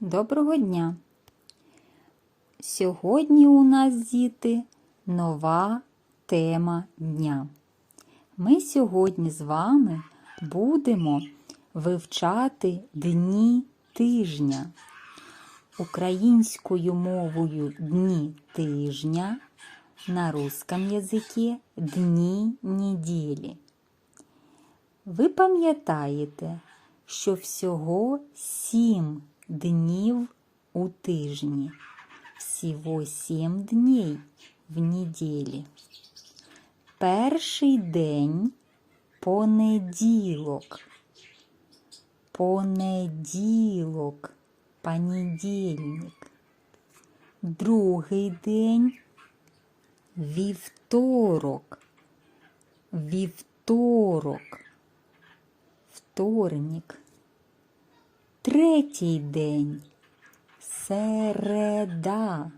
Доброго дня! Сьогодні у нас, діти, нова тема дня. Ми сьогодні з вами будемо вивчати дні тижня. Українською мовою дні тижня, на русском язикі дні неділі. Ви пам'ятаєте, що всього сім днів у тижні, всього сім днів в неділі. Перший день понеділок. Понеділок, понедільник. Другий день вівторок. Вівторок. Вторник. Третій день середа.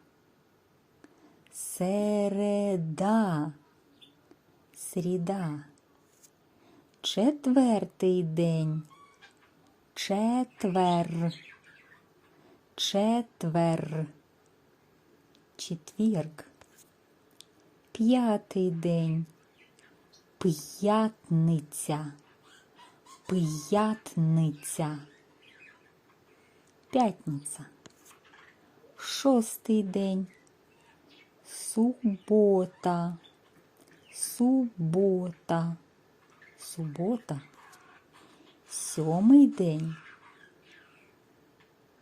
Середа. Сріда. Четвертий день. Четвер. Четвер. Четвірк. П'ятий день. П'ятниця. П'ятниця. П'ятниця. Шостий день. Субота. Субота. Субота. Сьомий день.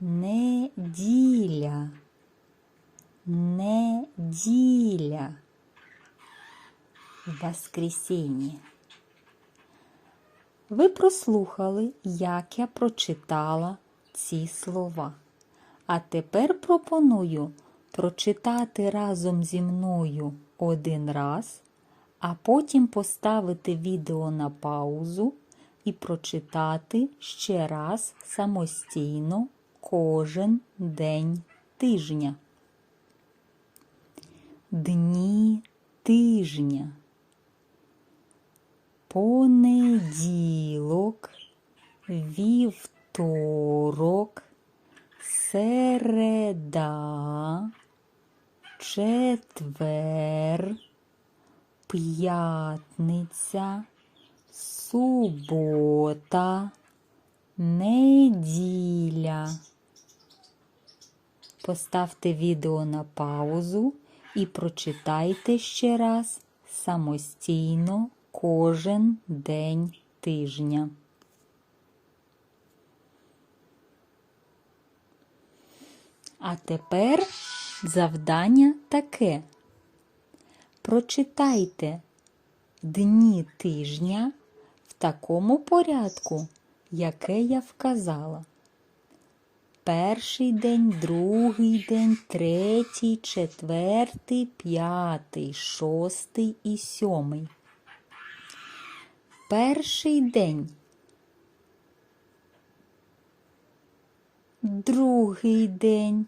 Неділя. Неділя. Воскресіння. Ви прослухали, як я прочитала ці слова. А тепер пропоную прочитати разом зі мною один раз, а потім поставити відео на паузу і прочитати ще раз самостійно кожен день тижня. Дні тижня. Понеділок, вівторок, середа, четвер, п'ятниця, субота, неділя. Поставте відео на паузу і прочитайте ще раз самостійно кожен день тижня. А тепер завдання таке. Прочитайте дні тижня в такому порядку, яке я вказала. Перший день, другий день, третій, четвертий, п'ятий, шостий і сьомий. Перший день. Другий день.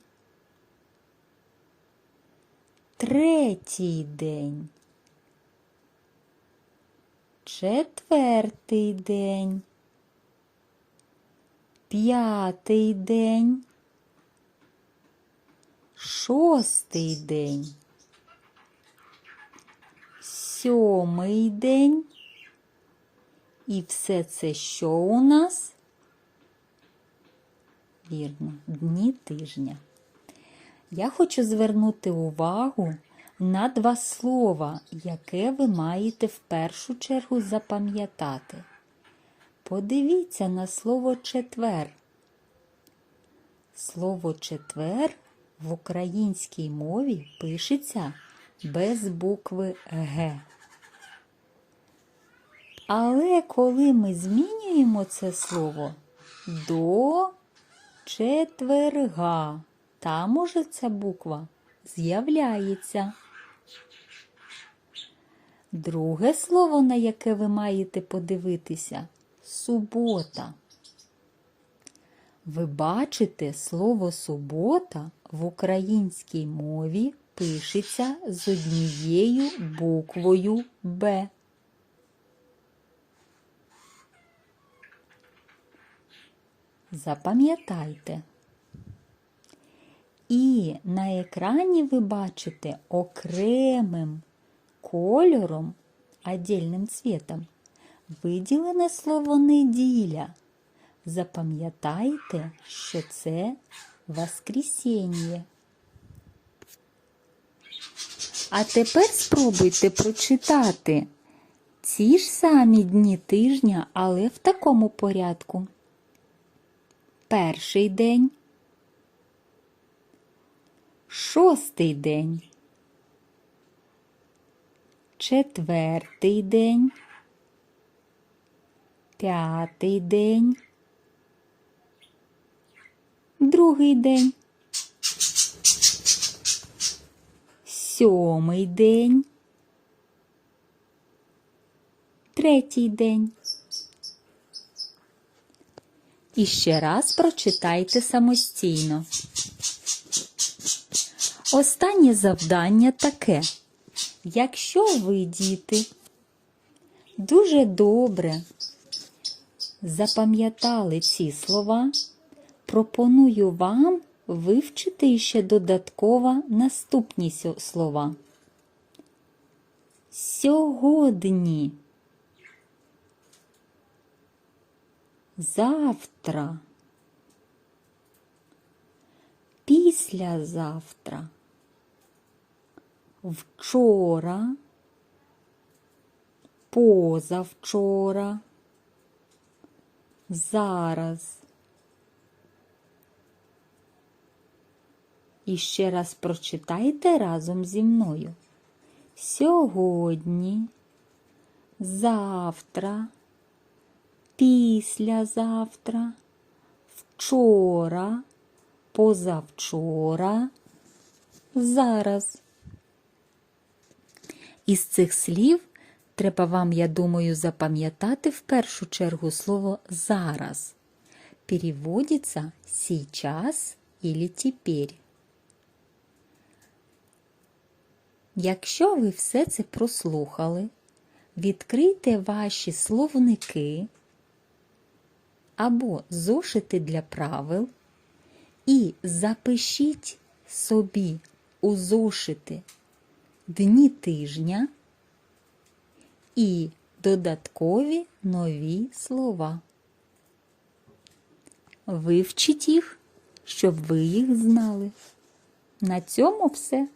Третій день. Четвертий день. П'ятий день. Шостий день. Сьомий день. І все це що у нас? Вірно, дні тижня. Я хочу звернути увагу на два слова, яке ви маєте в першу чергу запам'ятати. Подивіться на слово четвер. Слово четвер в українській мові пишеться без букви Г. Але коли ми змінюємо це слово до четверга, там уже ця буква з'являється. Друге слово, на яке ви маєте подивитися субота. Ви бачите, слово субота в українській мові пишеться з однією буквою Б. Запам'ятайте. І на екрані ви бачите окремим кольором, отдельним цвітом, виділене слово неділя. Запам'ятайте, що це Воскресіння. А тепер спробуйте прочитати ці ж самі дні тижня, але в такому порядку. Перший день, шостий день, четвертий день, п'ятий день, другий день, сьомий день, третій день. І ще раз прочитайте самостійно. Останнє завдання таке. Якщо ви, діти, дуже добре запам'ятали ці слова, пропоную вам вивчити ще додатково наступні слова. Сьогодні. Завтра. Післязавтра. Вчора. Позавчора. Зараз. І ще раз прочитайте разом зі мною. Сьогодні, завтра, післязавтра, вчора, позавчора, зараз. Із цих слів треба вам, я думаю, запам'ятати в першу чергу слово зараз. Переводиться сейчас или теперь. Якщо ви все це прослухали, відкрийте ваші словники або зошити для правил і запишіть собі у зошити дні тижня і додаткові нові слова. Вивчіть їх, щоб ви їх знали. На цьому все.